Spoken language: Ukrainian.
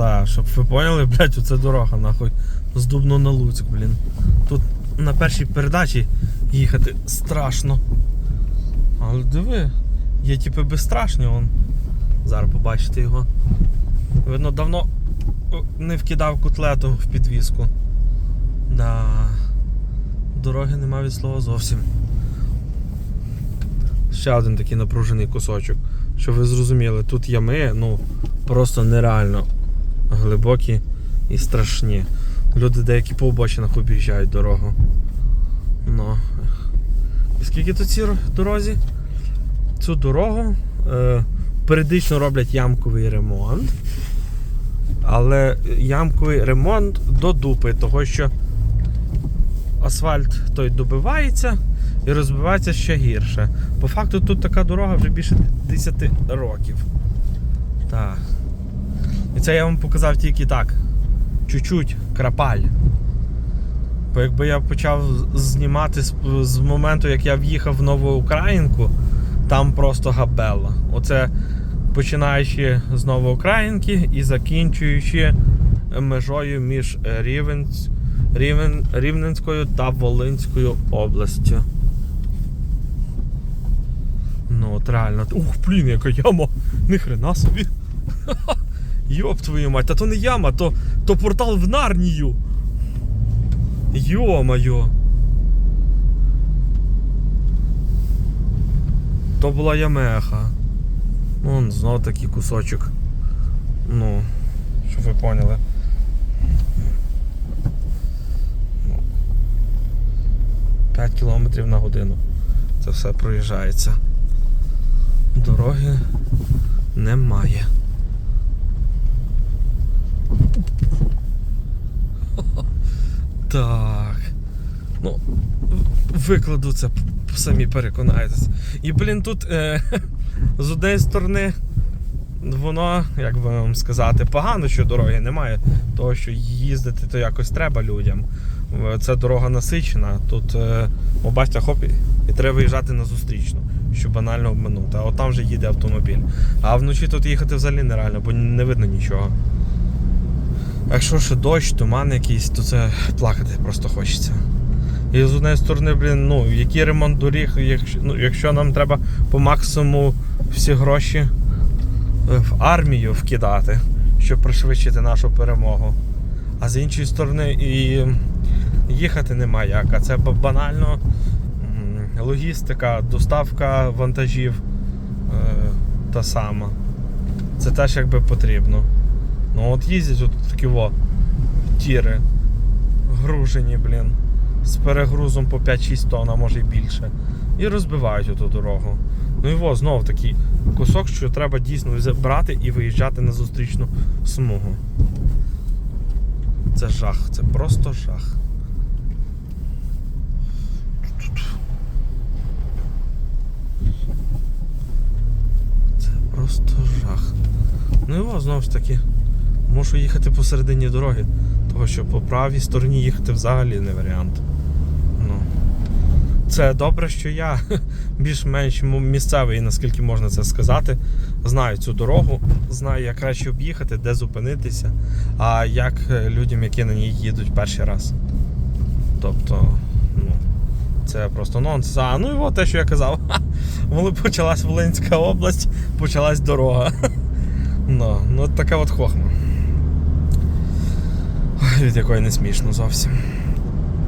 Да, щоб ви поняли, блядь, оце дорога, нахуй. З Дубно на Луцьк, блін. Тут на першій передачі їхати страшно. Але диви, є типи безстрашні вон. Зараз побачите його. Видно, давно не вкидав котлету в підвіску. Да. Дороги нема від слова зовсім. Ще один такий напружений кусочок. Щоб ви зрозуміли, тут ями, ну, просто нереально глибокі і страшні. Люди деякі по обочинах об'їжджають дорогу. Ну. І скільки тут ро- дорозі? Цю дорогу е, періодично роблять ямковий ремонт. Але ямковий ремонт до дупи, того що асфальт той добивається і розбивається ще гірше. По факту тут така дорога вже більше 10 років. Так. І це я вам показав тільки так. Чуть-чуть крапаль. Бо якби я почав знімати з, з моменту, як я в'їхав в Нову Українку, там просто габела. Оце починаючи з Новоукраїнки і закінчуючи межою між Рівенсь, Рівен, Рівненською та Волинською областю. Ну, от реально. Ух, блін, яка яма! Ніхрена собі. Йоп твою мать, та то не яма, то, то портал в Нарнію. Йо-моє. То була ямеха. Вон знов такий кусочок. Ну, щоб ви поняли. Ну, 5 кілометрів на годину. Це все проїжджається. Дороги немає. Так. Ну, викладу це, самі переконаєтесь. І, блін, тут е, з однієї сторони, воно, як би вам сказати, погано, що дороги немає, того, що їздити то якось треба людям. Це дорога насичена. Тут, е, о, бачите, хоп, і- треба виїжджати на зустрічну, що банально обминути. А от там вже їде автомобіль. А вночі тут їхати взагалі нереально, бо не видно нічого. А Якщо ще дощ, туман якийсь, то це плакати просто хочеться. І з однієї сторони, блін, ну, який ремонт доріг, якщо, ну, якщо нам треба по максимуму всі гроші е, в армію вкидати, щоб пришвидшити нашу перемогу. А з іншої сторони, і їхати нема як. А це банально логістика, доставка вантажів е, та сама. Це теж якби потрібно. Ну от їздять от такі во тіри гружені, блін, з перегрузом по 5-6 тонн, а може й більше. І розбивають оту дорогу. Ну і во, знов такий кусок, що треба дійсно забрати і виїжджати на зустрічну смугу. Це жах, це просто жах. Це просто жах. Ну во, знову ж таки, мушу їхати посередині дороги, того що по правій стороні їхати взагалі не варіант. Ну. Це добре, що я більш-менш місцевий, наскільки можна це сказати. Знаю цю дорогу, знаю, як краще об'їхати, де зупинитися, а як е, людям, які на ній їдуть перший раз. Тобто, ну, це просто нонсенс. А, ну і от те, що я казав. Коли почалась Волинська область, почалась дорога. Ну, ну така от хохма. Від якої не смішно зовсім.